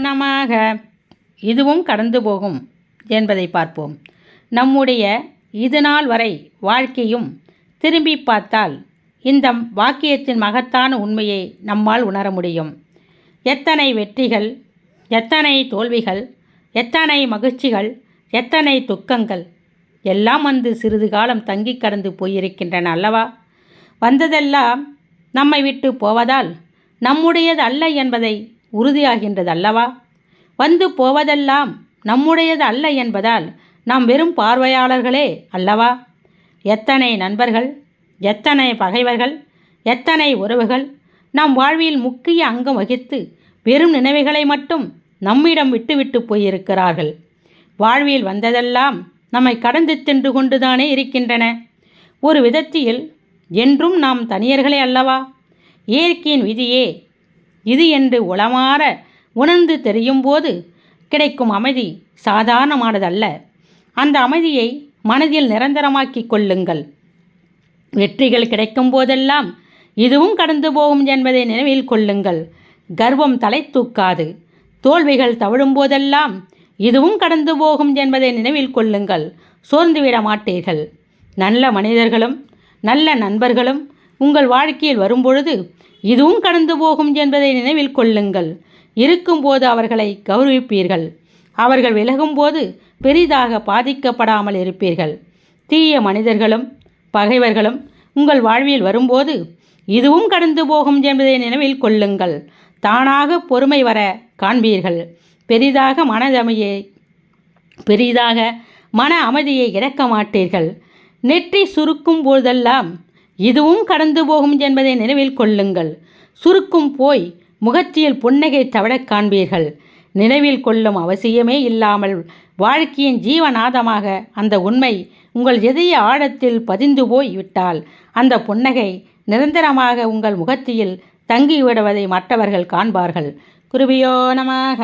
நமக இதுவும் கடந்து போகும் என்பதை பார்ப்போம். நம்முடைய இது நாள் வரை வாழ்க்கையும் திரும்பி பார்த்தால் இந்த வாக்கியத்தின் மகத்தான உண்மையை நம்மால் உணர முடியும். எத்தனை வெற்றிகள் எத்தனை தோல்விகள் எத்தனை மகிழ்ச்சிகள் எத்தனை துக்கங்கள் எல்லாம் வந்து சிறிது காலம் தங்கி கடந்து போயிருக்கின்றன அல்லவா? வந்ததெல்லாம் நம்மை விட்டு போவதால் நம்முடையது அல்ல என்பதை உறுதியாகின்றது அல்லவா? வந்து போவதெல்லாம் நம்முடையது அல்ல என்பதால் நாம் வெறும் பார்வையாளர்களே அல்லவா? எத்தனை நண்பர்கள் எத்தனை பகைவர்கள் எத்தனை உறவுகள் நம் வாழ்வில் முக்கிய அங்கம் வகித்து வெறும் நினைவுகளை மட்டும் நம்மிடம் விட்டுவிட்டு போயிருக்கிறார்கள். வாழ்வில் வந்ததெல்லாம் நம்மை கடந்து சென்று கொண்டுதானே இருக்கின்றன. ஒரு விதத்தில் என்றும் நாம் தனியர்களே அல்லவா? இயற்கையின் விதியே இது என்று உளமாற உணர்ந்து தெரியும்போது கிடைக்கும் அமைதி சாதாரணமானதல்ல. அந்த அமைதியை மனதில் நிரந்தரமாக்கிக் கொள்ளுங்கள். வெற்றிகள் கிடைக்கும் போதெல்லாம் இதுவும் கடந்து போகும் என்பதை நினைவில் கொள்ளுங்கள். கர்வம் தலை தூக்காது. தோல்விகள் தவழும் போதெல்லாம் இதுவும் கடந்து போகும் என்பதை நினைவில் கொள்ளுங்கள். சோர்ந்துவிட மாட்டீர்கள். நல்ல மனிதர்களும் நல்ல நண்பர்களும் உங்கள் வாழ்க்கையில் வரும்பொழுது இதுவும் கடந்து போகும் என்பதை நினைவில் கொள்ளுங்கள். இருக்கும்போது அவர்களை கௌரவிப்பீர்கள். அவர்கள் விலகும்போது பெரிதாக பாதிக்கப்படாமல் இருப்பீர்கள். தீய மனிதர்களும் பகைவர்களும் உங்கள் வாழ்வில் வரும்போது இதுவும் கடந்து போகும் என்பதை நினைவில் கொள்ளுங்கள். தானாக பொறுமை வர காண்பீர்கள். பெரிதாக மனதமையை பெரிதாக மன அமைதியை இழக்க மாட்டீர்கள். நெற்றி சுருக்கும் போதெல்லாம் இதுவும் கடந்து போகும் என்பதை நினைவில் கொள்ளுங்கள். சுருக்கும் போய் முகத்தியில் புன்னகை தவழக் காண்பீர்கள். நினைவில் கொள்ளும் அவசியமே இல்லாமல் வாழ்க்கையின் ஜீவநாதமாக அந்த உண்மை உங்கள் இதய ஆழத்தில் பதிந்து போய் விட்டால் அந்த புன்னகை நிரந்தரமாக உங்கள் முகத்தியில் தங்கிவிடுவதை மற்றவர்கள் காண்பார்கள். குருபியோ நமக